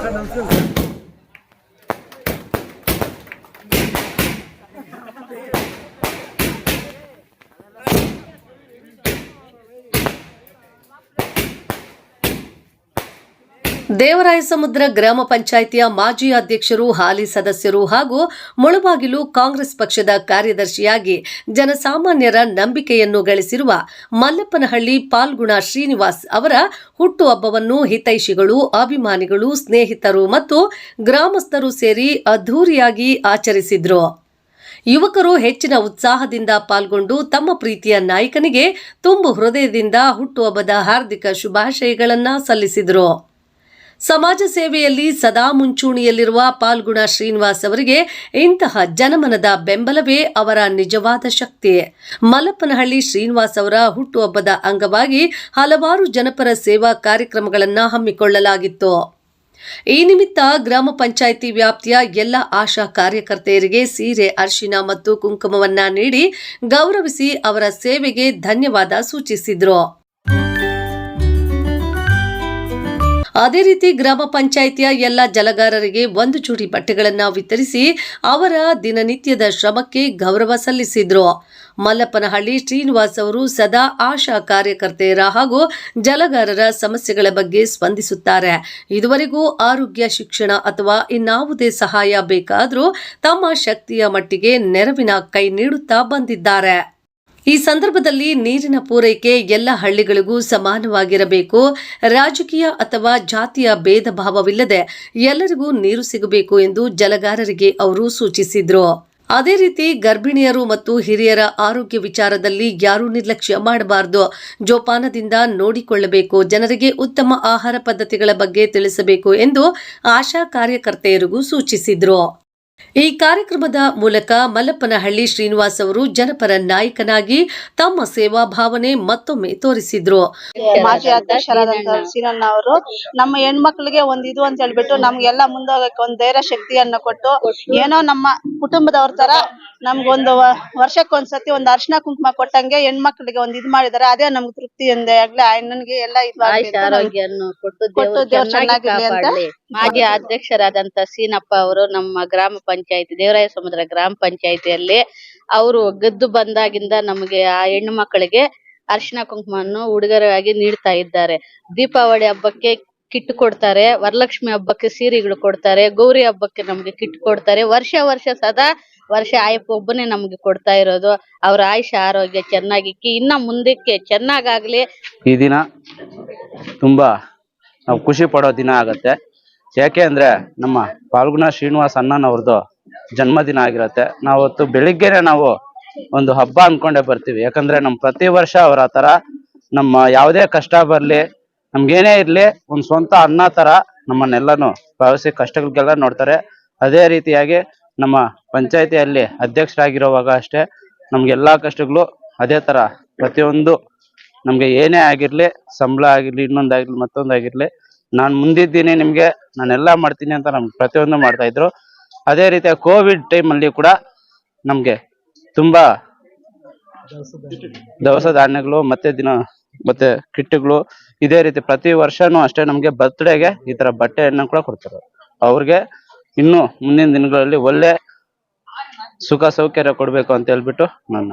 看能进。ದೇವರಾಯಸಮುದ್ರ ಗ್ರಾಮ ಪಂಚಾಯಿತಿಯ ಮಾಜಿ ಅಧ್ಯಕ್ಷರು, ಹಾಲಿ ಸದಸ್ಯರು ಹಾಗೂ ಮುಳುಬಾಗಿಲು ಕಾಂಗ್ರೆಸ್ ಪಕ್ಷದ ಕಾರ್ಯದರ್ಶಿಯಾಗಿ ಜನಸಾಮಾನ್ಯರ ನಂಬಿಕೆಯನ್ನು ಗಳಿಸಿರುವ ಮಲ್ಲಪ್ಪನಹಳ್ಳಿ ಪಾಲ್ಗುಣ ಶ್ರೀನಿವಾಸ್ ಅವರ ಹುಟ್ಟುಹಬ್ಬವನ್ನು ಹಿತೈಷಿಗಳು, ಅಭಿಮಾನಿಗಳು, ಸ್ನೇಹಿತರು ಮತ್ತು ಗ್ರಾಮಸ್ಥರು ಸೇರಿ ಅದ್ಧೂರಿಯಾಗಿ ಆಚರಿಸಿದ್ರು. ಯುವಕರು ಹೆಚ್ಚಿನ ಉತ್ಸಾಹದಿಂದ ಪಾಲ್ಗೊಂಡು ತಮ್ಮ ಪ್ರೀತಿಯ ನಾಯಕನಿಗೆ ತುಂಬು ಹೃದಯದಿಂದ ಹುಟ್ಟುಹಬ್ಬದ ಹಾರ್ದಿಕ ಶುಭಾಶಯಗಳನ್ನು ಸಲ್ಲಿಸಿದರು. ಸಮಾಜ ಸೇವೆಯಲ್ಲಿ ಸದಾ ಮುಂಚೂಣಿಯಲ್ಲಿರುವ ಪಾಲ್ಗುಣ ಶ್ರೀನಿವಾಸ್ ಅವರಿಗೆ ಇಂತಹ ಜನಮನದ ಬೆಂಬಲವೇ ಅವರ ನಿಜವಾದ ಶಕ್ತಿ ಮಲಪನಹಳ್ಳಿ ಶ್ರೀನಿವಾಸ್ ಅವರ ಹುಟ್ಟುಹಬ್ಬದ ಅಂಗವಾಗಿ ಹಲವಾರು ಜನಪರ ಸೇವಾ ಕಾರ್ಯಕ್ರಮಗಳನ್ನು ಹಮ್ಮಿಕೊಳ್ಳಲಾಗಿತ್ತು. ಈ ನಿಮಿತ್ತ ಗ್ರಾಮ ಪಂಚಾಯಿತಿ ವ್ಯಾಪ್ತಿಯ ಎಲ್ಲ ಆಶಾ ಕಾರ್ಯಕರ್ತೆಯರಿಗೆ ಸೀರೆ, ಅರಿಶಿನ ಮತ್ತು ಕುಂಕುಮವನ್ನ ನೀಡಿ ಗೌರವಿಸಿ ಅವರ ಸೇವೆಗೆ ಧನ್ಯವಾದ ಸೂಚಿಸಿದ್ರು. ಅದೇ ರೀತಿ ಗ್ರಾಮ ಪಂಚಾಯಿತಿಯ ಎಲ್ಲ ಜಲಗಾರರಿಗೆ ಒಂದು ಚೂಡಿ ಬಟ್ಟೆಗಳನ್ನು ವಿತರಿಸಿ ಅವರ ದಿನನಿತ್ಯದ ಶ್ರಮಕ್ಕೆ ಗೌರವ ಸಲ್ಲಿಸಿದ್ರು. ಮಲ್ಲಪ್ಪನಹಳ್ಳಿ ಶ್ರೀನಿವಾಸ್ ಅವರು ಸದಾ ಆಶಾ ಕಾರ್ಯಕರ್ತೆಯರ ಹಾಗೂ ಜಲಗಾರರ ಸಮಸ್ಯೆಗಳ ಬಗ್ಗೆ ಸ್ಪಂದಿಸುತ್ತಾರೆ. ಇದುವರೆಗೂ ಆರೋಗ್ಯ ಶಿಕ್ಷಣ ಅಥವಾ ಇನ್ನಾವುದೇ ಸಹಾಯ ಬೇಕಾದರೂ ತಮ್ಮ ಶಕ್ತಿಯ ಮಟ್ಟಿಗೆ ನೆರವಿನ ಕೈ ನೀಡುತ್ತಾ ಬಂದಿದ್ದಾರೆ. ಈ ಸಂದರ್ಭದಲ್ಲಿ ನೀರಿನ ಪೂರೈಕೆ ಎಲ್ಲ ಹಳ್ಳಿಗಳಿಗೂ ಸಮಾನವಾಗಿರಬೇಕು. ರಾಜಕೀಯ ಅಥವಾ ಜಾತಿಯ ಭೇದ ಭಾವವಿಲ್ಲದೆ ಎಲ್ಲರಿಗೂ ನೀರು ಸಿಗಬೇಕು ಎಂದು ಜಲಗಾರರಿಗೆ ಅವರು ಸೂಚಿಸಿದ್ರು. ಅದೇ ರೀತಿ ಗರ್ಭಿಣಿಯರು ಮತ್ತು ಹಿರಿಯರ ಆರೋಗ್ಯ ವಿಚಾರದಲ್ಲಿ ಯಾರೂ ನಿರ್ಲಕ್ಷ್ಯ ಮಾಡಬಾರದು. ಜೋಪಾನದಿಂದ ನೋಡಿಕೊಳ್ಳಬೇಕು. ಜನರಿಗೆ ಉತ್ತಮ ಆಹಾರ ಪದ್ಧತಿಗಳ ಬಗ್ಗೆ ತಿಳಿಸಬೇಕು ಎಂದು ಆಶಾ ಕಾರ್ಯಕರ್ತೆಯರಿಗೂ ಸೂಚಿಸಿದ್ರು. ಈ ಕಾರ್ಯಕ್ರಮದ ಮೂಲಕ ಮಲ್ಲಪ್ಪನಹಳ್ಳಿ ಶ್ರೀನಿವಾಸ್ ಅವರು ಜನಪರ ನಾಯಕನಾಗಿ ತಮ್ಮ ಸೇವಾ ಭಾವನೆ ಮತ್ತೊಮ್ಮೆ ತೋರಿಸಿದ್ರು. ಮಾಜಿ ಅಧ್ಯಕ್ಷರಾದಂತ ಸೀನಣ್ಣ ಅವರು, ನಮ್ಮ ಹೆಣ್ಮಕ್ಳಿಗೆ ಒಂದ್ ಇದು ಅಂತ ಹೇಳ್ಬಿಟ್ಟು ನಮ್ಗೆಲ್ಲ ಮುಂದೋಗಕ್ಕೆ ಒಂದ್ ಧೈರ್ಯ ಶಕ್ತಿಯನ್ನ ಕೊಟ್ಟು ಏನೋ ನಮ್ಮ ಕುಟುಂಬದವ್ರ ತರ ನಮ್ಗೊಂದು ವರ್ಷಕ್ಕೊಂದ್ಸತಿ ಒಂದ್ ಅರ್ಶನ ಕುಂಕುಮ ಕೊಟ್ಟಂಗೆ ಹೆಣ್ಮಕ್ಳಿಗೆ ಒಂದ್ ಇದ್ ಮಾಡಿದಾರೆ. ಅದೇ ನಮ್ಗ್ ತೃಪ್ತಿ ಎಂದೇ ಆಗ್ಲಿ. ಅಣ್ಣನ್ಗೆ ಎಲ್ಲ ಕೊಟ್ಟು ದೇವ್ರು ಚೆನ್ನಾಗಿರ್ಲಿ ಅಂತ. ಮಾಜಿ ಅಧ್ಯಕ್ಷರಾದಂತ ಸೀನಪ್ಪ ಅವರು ನಮ್ಮ ಗ್ರಾಮ ಪಂಚಾಯತಿ ದೇವರಾಯ ಸಮುದ್ರ ಗ್ರಾಮ ಪಂಚಾಯತಿಯಲ್ಲಿ ಅವರು ಗೆದ್ದು ಬಂದಾಗಿಂದ ನಮಗೆ ಆ ಹೆಣ್ಣು ಮಕ್ಕಳಿಗೆ ಅರಿಶಿನ ಕುಂಕುಮವನ್ನು ಉಡುಗೊರೆಯಾಗಿ ನೀಡ್ತಾ ಇದ್ದಾರೆ. ದೀಪಾವಳಿ ಹಬ್ಬಕ್ಕೆ ಕಿಟ್ ಕೊಡ್ತಾರೆ, ವರಲಕ್ಷ್ಮಿ ಹಬ್ಬಕ್ಕೆ ಸೀರೆಗಳು ಕೊಡ್ತಾರೆ, ಗೌರಿ ಹಬ್ಬಕ್ಕೆ ನಮಗೆ ಕಿಟ್ ಕೊಡ್ತಾರೆ. ವರ್ಷ ವರ್ಷ ಸದಾ ವರ್ಷ ಆಯಪ್ಪ ಒಬ್ಬನೇ ನಮಗೆ ಕೊಡ್ತಾ ಇರೋದು. ಅವ್ರ ಆಯುಷ, ಆರೋಗ್ಯ ಚೆನ್ನಾಗಿಕ್ಕಿ ಇನ್ನ ಮುಂದಕ್ಕೆ ಚೆನ್ನಾಗಾಗ್ಲಿ. ಈ ದಿನ ತುಂಬಾ ನಾವು ಖುಷಿ ಪಡೋ ದಿನ ಆಗತ್ತೆ. ಯಾಕೆ ಅಂದ್ರೆ ನಮ್ಮ ಪಾಲ್ಗುಣ ಶ್ರೀನಿವಾಸ್ ಅಣ್ಣನವ್ರದ್ದು ಜನ್ಮದಿನ ಆಗಿರತ್ತೆ. ನಾವತ್ತು ಬೆಳಿಗ್ಗೆನೆ ನಾವು ಒಂದು ಹಬ್ಬ ಅನ್ಕೊಂಡೆ ಬರ್ತೀವಿ. ಯಾಕಂದ್ರೆ ನಮ್ ಪ್ರತಿ ವರ್ಷ ಅವ್ರ ಆತರ ತರ ನಮ್ಮ ಯಾವುದೇ ಕಷ್ಟ ಬರ್ಲಿ ನಮ್ಗೇನೇ ಇರ್ಲಿ, ಒಂದ್ ಸ್ವಂತ ಅಣ್ಣ ತರ ನಮ್ಮನ್ನೆಲ್ಲಾನು ಭಾವಿಸಿ ಕಷ್ಟಗಳಿಗೆಲ್ಲ ನೋಡ್ತಾರೆ. ಅದೇ ರೀತಿಯಾಗಿ ನಮ್ಮ ಪಂಚಾಯತಿಯಲ್ಲಿ ಅಧ್ಯಕ್ಷರಾಗಿರುವಾಗ ಅಷ್ಟೇ ನಮ್ಗೆಲ್ಲಾ ಕಷ್ಟಗಳು ಅದೇ ತರ ಪ್ರತಿಯೊಂದು ನಮ್ಗೆ ಏನೇ ಆಗಿರ್ಲಿ, ಸಂಬಳ ಆಗಿರ್ಲಿ ಇನ್ನೊಂದಾಗಿರ್ಲಿ ಮತ್ತೊಂದಾಗಿರ್ಲಿ ನಾನು ಮುಂದಿದ್ದೀನಿ ನಿಮ್ಗೆ, ನಾನೆಲ್ಲ ಮಾಡ್ತೀನಿ ಅಂತ ನಮ್ಗೆ ಪ್ರತಿಯೊಂದು ಮಾಡ್ತಾ ಇದ್ರು. ಅದೇ ರೀತಿ ಕೋವಿಡ್ ಟೈಮ್ ಅಲ್ಲಿ ಕೂಡ ನಮ್ಗೆ ತುಂಬಾ ದವಸ ಧಾನ್ಯಗಳು ಮತ್ತೆ ದಿನ ಮತ್ತೆ ಕಿಟ್ಗಳು ಇದೇ ರೀತಿ ಪ್ರತಿ ವರ್ಷನೂ ಅಷ್ಟೇ ನಮಗೆ ಬರ್ತ್ಡೇಗೆ ಈ ತರ ಬಟ್ಟೆಯನ್ನ ಕೂಡ ಕೊಡ್ತಾರೆ. ಅವ್ರಿಗೆ ಇನ್ನು ಮುಂದಿನ ದಿನಗಳಲ್ಲಿ ಒಳ್ಳೆ ಸುಖ ಸೌಕರ್ಯ ಕೊಡ್ಬೇಕು ಅಂತ ಹೇಳ್ಬಿಟ್ಟು ನನ್ನ